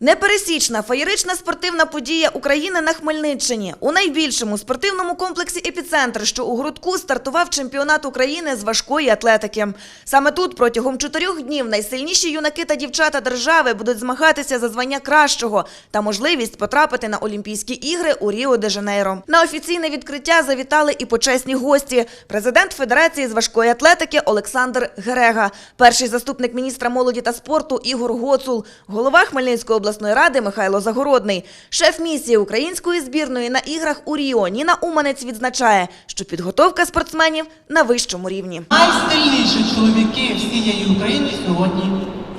Непересічна феєрична спортивна подія України на Хмельниччині. У найбільшому спортивному комплексі «Епіцентр», що у Грудку стартував чемпіонат України з важкої атлетики. Саме тут протягом чотирьох днів найсильніші юнаки та дівчата держави будуть змагатися за звання кращого та можливість потрапити на Олімпійські ігри у Ріо-де-Жанейро. На офіційне відкриття завітали і почесні гості. Президент Федерації з важкої атлетики Олександр Герега, перший заступник міністра молоді та спорту Ігор Гоцул, голова Хмельницької обласної ради Михайло Загородний, шеф місії української збірної на іграх у Ріо Ніна Уманець відзначає, що підготовка спортсменів на вищому рівні. Найсильніші чоловіки всієї України сьогодні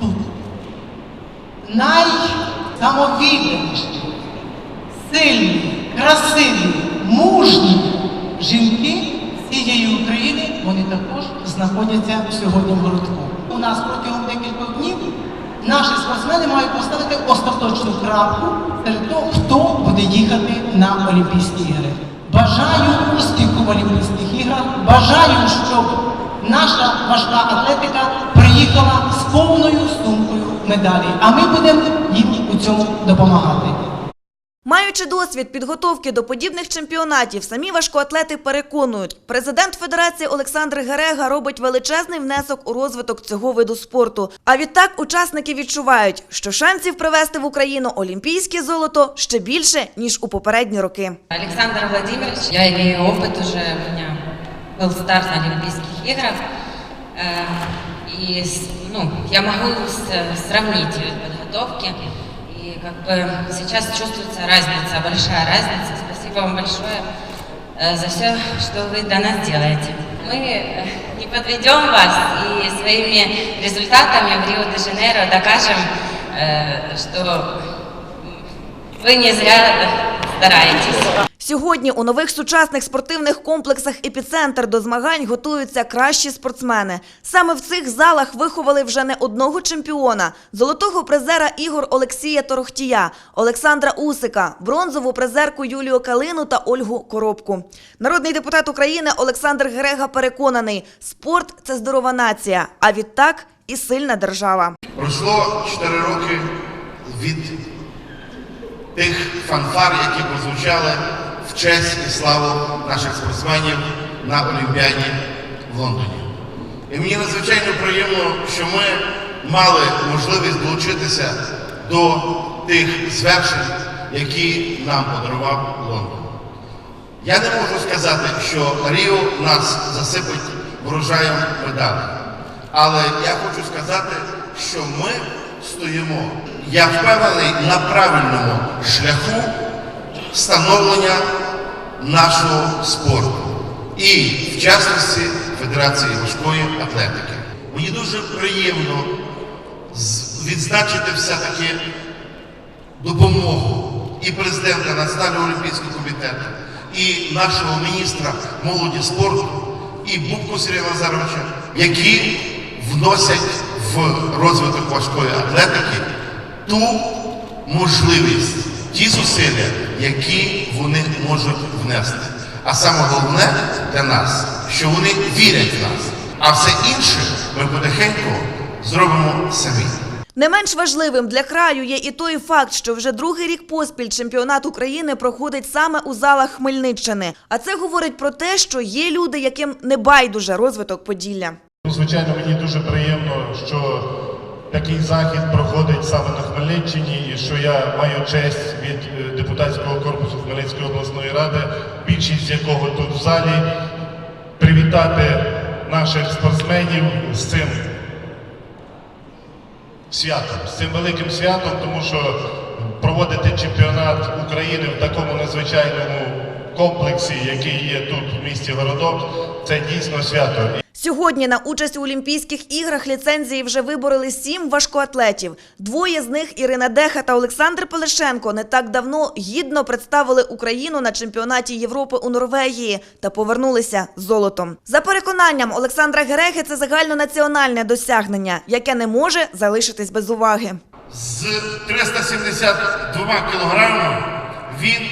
тут. Найсамовідданіші, сильні, красиві, мужні жінки всієї України, вони також знаходяться сьогодні в городку. У нас протягом декількох днів наші спортсмени мають поставити остаточну крапку перед того, хто буде їхати на Олімпійські ігри. Бажаю успіху в Олімпійських іграх. Бажаю, щоб наша важка атлетика приїхала з повною сумкою медалей. А ми будемо їм у цьому допомагати. Маючи досвід підготовки до подібних чемпіонатів, самі важкоатлети переконують, президент Федерації Олександр Герега робить величезний внесок у розвиток цього виду спорту. А відтак учасники відчувають, що шансів привезти в Україну олімпійське золото ще більше ніж у попередні роки. Александр Владимирович, я имею опыт уже, у меня был старт на Олимпийских играх, Э, и с- ну, я могу с- сравнить подготовки, Как бы сейчас чувствуется разница, большая разница. Спасибо вам большое э, за все, что вы для нас делаете. Мы э, не подведем вас и своими результатами в Рио-де-Жанейро докажем, э, что вы не зря стараетесь. Сьогодні у нових сучасних спортивних комплексах «Епіцентр» до змагань готуються кращі спортсмени. Саме в цих залах виховали вже не одного чемпіона – золотого призера ігор Олексія Торохтія, Олександра Усика, бронзову призерку Юлію Калину та Ольгу Коробку. Народний депутат України Олександр Герега переконаний – спорт – це здорова нація, а відтак і сильна держава. Пройшло 4 роки від тих фанфар, які прозвучали в честь і славу наших спортсменів на Олімпіаді в Лондоні. І мені надзвичайно приємно, що ми мали можливість долучитися до тих звершень, які нам подарував Лондон. Я не можу сказати, що Ріо нас засипить врожаєм медалей. Але я хочу сказати, що ми стоїмо, я впевнений, на правильному шляху становлення нашого спорту і, в частності, Федерації важкої атлетики. Мені дуже приємно відзначити все-таки допомогу і президента Національного олімпійського комітету, і нашого міністра молоді спорту, і Бубку Сергія Назаровича, які вносять в розвиток важкої атлетики ту можливість, ті зусилля, які вони можуть внести. А саме головне для нас, що вони вірять в нас. А все інше ми потихеньку зробимо самі. Не менш важливим для краю є і той факт, що вже другий рік поспіль чемпіонат України проходить саме у залах Хмельниччини. А це говорить про те, що є люди, яким не байдуже розвиток Поділля. Ну, Звичайно, мені дуже приємно, що такий захід проходить саме на Хмельниччині, і що я маю честь від е, депутатського корпусу Хмельницької обласної ради, більшість якого тут в залі, привітати наших спортсменів з цим святом, з цим великим святом, тому що проводити чемпіонат України в такому надзвичайному комплексі, який є тут в місті Городок, це дійсно свято. Сьогодні на участь у Олімпійських іграх ліцензії вже вибороли сім важкоатлетів. Двоє з них Ірина Деха та Олександр Пелешенко не так давно гідно представили Україну на чемпіонаті Європи у Норвегії та повернулися з золотом. За переконанням Олександра Герехи, це загальнонаціональне досягнення, яке не може залишитись без уваги. з 372 кілограмами він,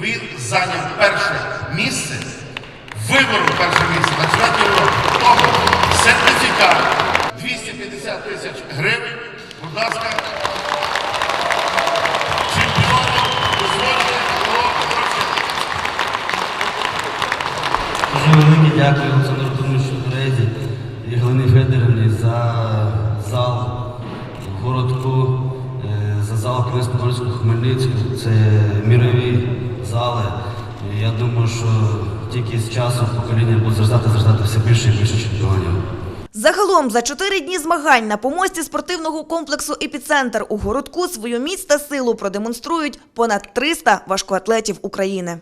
він зайняв перше місце, вибору перше місце на чемпіонаті Європи. Того сертифікат 250 тисяч гривень. Будь ласка, чемпіону дозвольте його вручити. Дуже. За Хмельницьку, Хмельницького. Це мірові зали. Я думаю, що тільки з часом покоління буде зростати, зростати все більше і більше чемпіонів. Загалом за чотири дні змагань на помості спортивного комплексу «Епіцентр» у городку свою міць та силу продемонструють понад 300 важкоатлетів України.